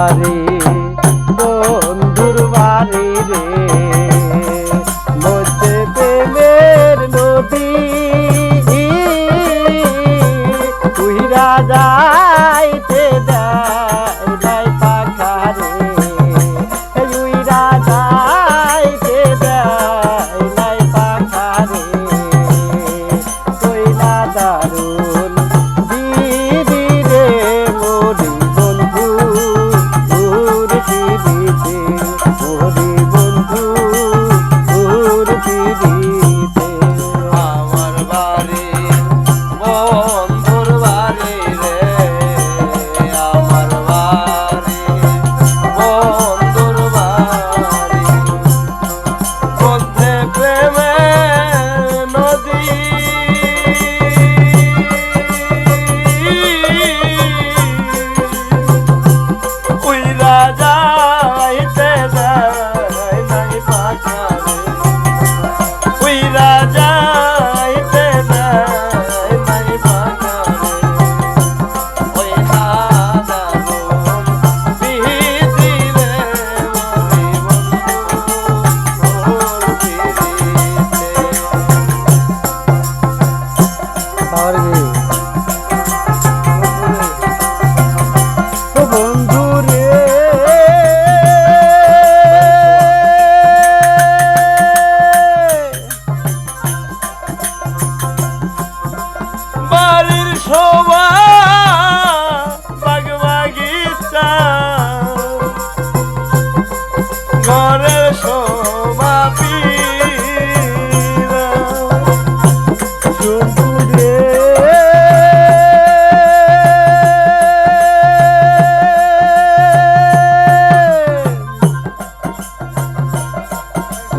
রে রাজা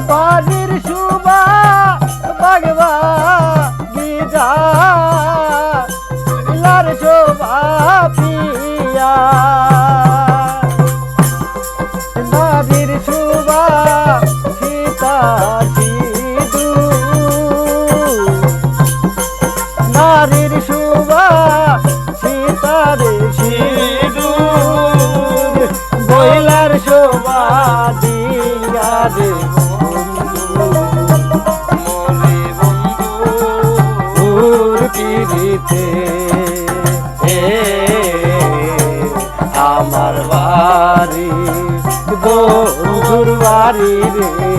বাড়ির শুভা বাড়বা গিজা পিলার শোভা পিয়া। বাড়ির শুভা হারি রে।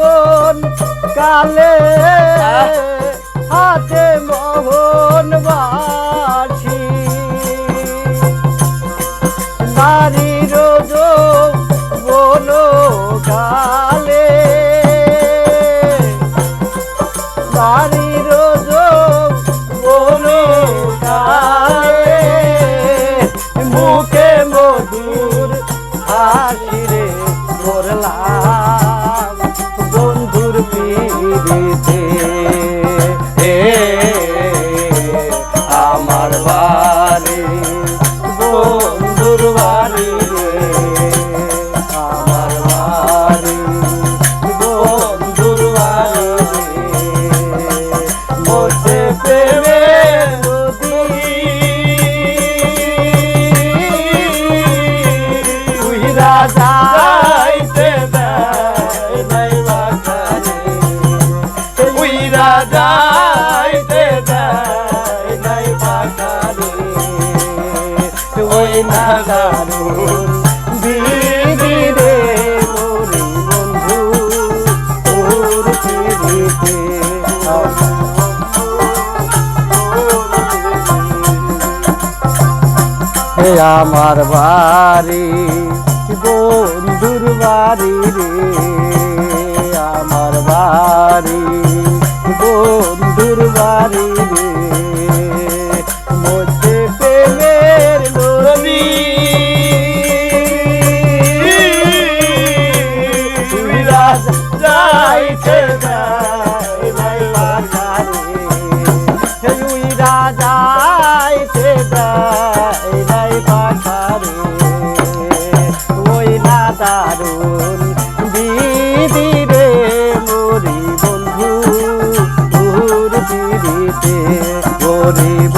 শ্রাবণ কালে হাতে মোহন বাছি নারী রোজ বন কালে নারী রোজ বন কালে মুখে মধু আমার বাড়ি বন্ধুর বাড়ি রে। আমার বাড়ি বন্ধুর বাড়ি রে। মধ্যে প্রেমের নদী। দেয় পৃথিবীতে গরিব